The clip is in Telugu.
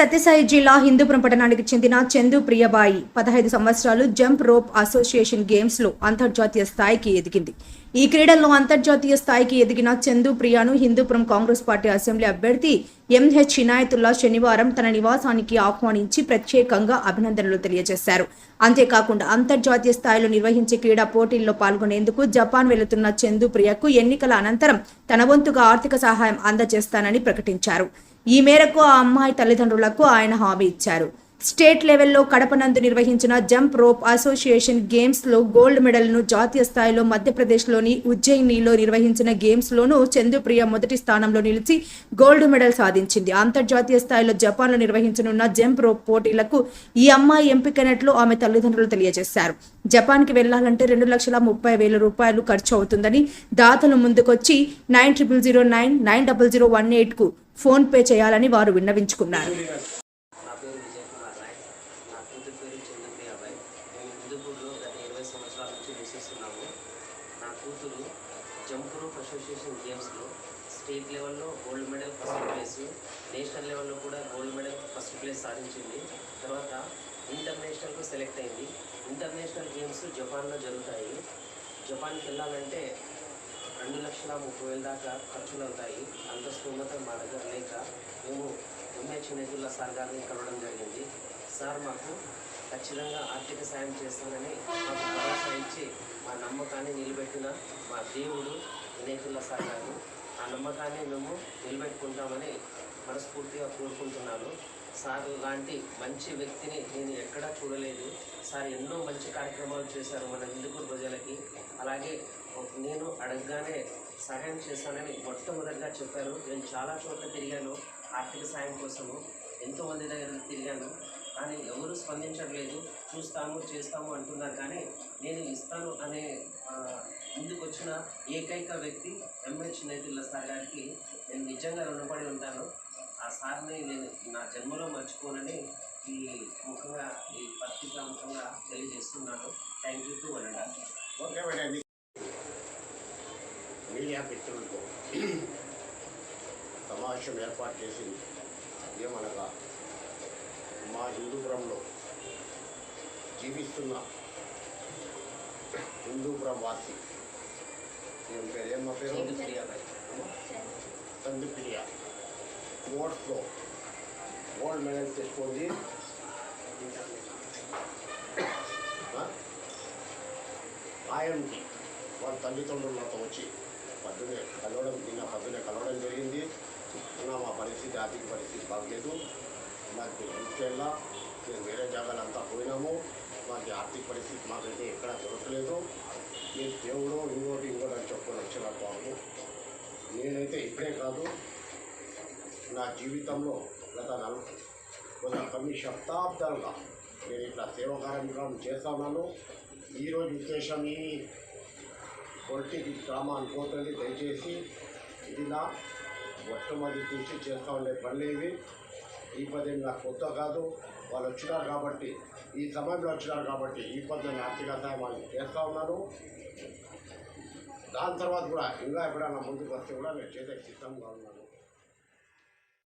సత్యసాయి జిల్లా హిందూపురం పట్టణానికి చెందిన చందు ప్రియబాయి పదహైదు సంవత్సరాలు జంప్ రోప్ అసోసియేషన్ గేమ్స్లో అంతర్జాతీయ స్థాయికి ఎదిగింది. ఈ క్రీడల్లో అంతర్జాతీయ స్థాయికి ఎదిగిన చందు ప్రియాను హిందూపురం కాంగ్రెస్ పార్టీ అసెంబ్లీ అభ్యర్థి ఎంహెచ్ ఇనాయతుల్లా శనివారం తన నివాసానికి ఆహ్వానించి ప్రత్యేకంగా అభినందనలు తెలియజేశారు. అంతేకాకుండా అంతర్జాతీయ స్థాయిలో నిర్వహించే క్రీడా పోటీల్లో పాల్గొనేందుకు జపాన్ వెళుతున్న చందు ప్రియకు ఎన్నికల అనంతరం తన వంతుగా ఆర్థిక సహాయం అందజేస్తానని ప్రకటించారు. ఈ మేరకు ఆ అమ్మాయి తల్లిదండ్రులకు ఆయన హామీ ఇచ్చారు. స్టేట్ లెవెల్లో కడపనందు నిర్వహించిన జంప్ రోప్ అసోసియేషన్ గేమ్స్లో గోల్డ్ మెడల్ను జాతీయ స్థాయిలో మధ్యప్రదేశ్లోని ఉజ్జయినిలో నిర్వహించిన గేమ్స్లోనూ చందుప్రియ మొదటి స్థానంలో నిలిచి గోల్డ్ మెడల్ సాధించింది. అంతర్జాతీయ స్థాయిలో జపాన్లో నిర్వహించనున్న జంప్ రోప్ పోటీలకు ఈ అమ్మాయి ఎంపికైనట్లు ఆమె తల్లిదండ్రులు తెలియజేశారు. జపాన్కి వెళ్ళాలంటే రెండు లక్షల ముప్పై వేల రూపాయలు ఖర్చు అవుతుందని దాతలు ముందుకొచ్చి nine triple zero nine nine double zero one eight కు ఫోన్ పే చేయాలని వారు విన్నవించుకున్నారు. నా పేరు విజయ్ రాయ్ నా కూతురు పేరు చంద్రప్రియాబాయ్ మేము హిందూపూర్లో గత ఇరవై సంవత్సరాల నుంచి నివసిస్తున్నాము నా కూతురు జంప్ రోప్ అసోసియేషన్ గేమ్స్లో స్టేట్ లెవెల్లో gold medal first place national లెవెల్లో కూడా గోల్డ్ మెడల్ ఫస్ట్ ప్లేస్ సాధించింది తర్వాత ఇంటర్నేషనల్కు సెలెక్ట్ అయింది. ఇంటర్నేషనల్ గేమ్స్ జపాన్లో జరుగుతాయి. జపాన్కి వెళ్ళాలంటే లక్షల ముప్పై వేల దాకా ఖర్చులు అవుతాయి అంత స్థూమత మా దగ్గర లేక మేము ఎంహెచ్ నెజుల్లా సార్ గారిని కలవడం జరిగింది. సార్ మాకు ఖచ్చితంగా ఆర్థిక సాయం చేస్తానని మాకు భరోసా ఇచ్చి మా నమ్మకాన్ని నిలబెట్టిన మా దేవుడు వినేతుల్లా సార్ గారు. ఆ నమ్మకాన్ని మేము నిలబెట్టుకుంటామని మనస్ఫూర్తిగా కోరుకుంటున్నాను. సార్ లాంటి మంచి వ్యక్తిని నేను ఎక్కడా చూడలేదు. సార్ ఎన్నో మంచి కార్యక్రమాలు చేశారు మన హిందూపూర్ ప్రజలకి. అలాగే నేను అడగగానే సహాయం చేశానని మొట్టమొదటిగా చెప్పారు. నేను చాలా చోట్ల తిరిగాను ఆర్థిక సాయం కోసము. ఎంతోమంది దగ్గర తిరిగాను కానీ ఎవరు స్పందించట్లేదు. చూస్తాము చేస్తాము అంటున్నారు. కానీ నేను ఇస్తాను అనే ముందుకు వచ్చిన ఏకైక వ్యక్తి ఎంహెచ్ నైతుల్లా సార్ గారికి నేను నిజంగా రుణపడి ఉంటాను. ఆ సార్ని నేను నా జన్మలో మర్చిపోనని ఈ ముఖంగా ఈ పత్రిక ముఖంగా తెలియజేస్తున్నాను. థ్యాంక్ యూ టు వనడా ఓకే మిత్రులతో సమావేశం ఏర్పాటు చేసింది. ఏమనగా మా హిందూపురంలో జీవిస్తున్న హిందూపురం వాసి. ఏం పేరు? ఏం మా పేరు? సందుప్రియ స్పోర్ట్స్లో గోల్డ్ మెడల్ తెచ్చుకుంది? ఆయనకి వాళ్ళ తల్లిదండ్రులు నాతో వచ్చి పద్దునే కలవడం నిన్న పద్దునే కలవడం జరిగింది. ఇంకా మా పరిస్థితి ఆర్థిక పరిస్థితి బాగలేదు. మాకు హెల్ప్ మేము వేరే జాగాలంతా పోయినాము. మాకు ఆర్థిక పరిస్థితి మాకైతే ఎక్కడ దొరకలేదు. మీరు దేవుడు ఇంకోటి ఇంకోటి అని చెప్పుకొని వచ్చిన బాబు నేనైతే ఇప్పుడే కాదు నా జీవితంలో గత నలభై గత కొన్ని శతాబ్దాలుగా నేను ఇట్లా సేవ కార్యక్రమం చేస్తున్నాను ఈరోజు ఉద్దేశం ఈ పొలిటిక్ డ్రామా అనుకోకండి. దయచేసి ఇది నా మొట్టమొదటి నుంచి చేస్తూ ఉండే పనులు ఇవి. ఈ పద్ధతి నాకు కొత్త కాదు. వాళ్ళు వచ్చినారు కాబట్టి ఈ సమయంలో వచ్చినారు కాబట్టి ఈ పద్ధతిని ఆర్థిక సహాయం వాళ్ళకి చేస్తూ ఉన్నాను. దాని తర్వాత కూడా ఇంకా ఎప్పుడైనా ముందుకు వస్తే కూడా నేను చేసే సిద్ధంగా ఉన్నాను.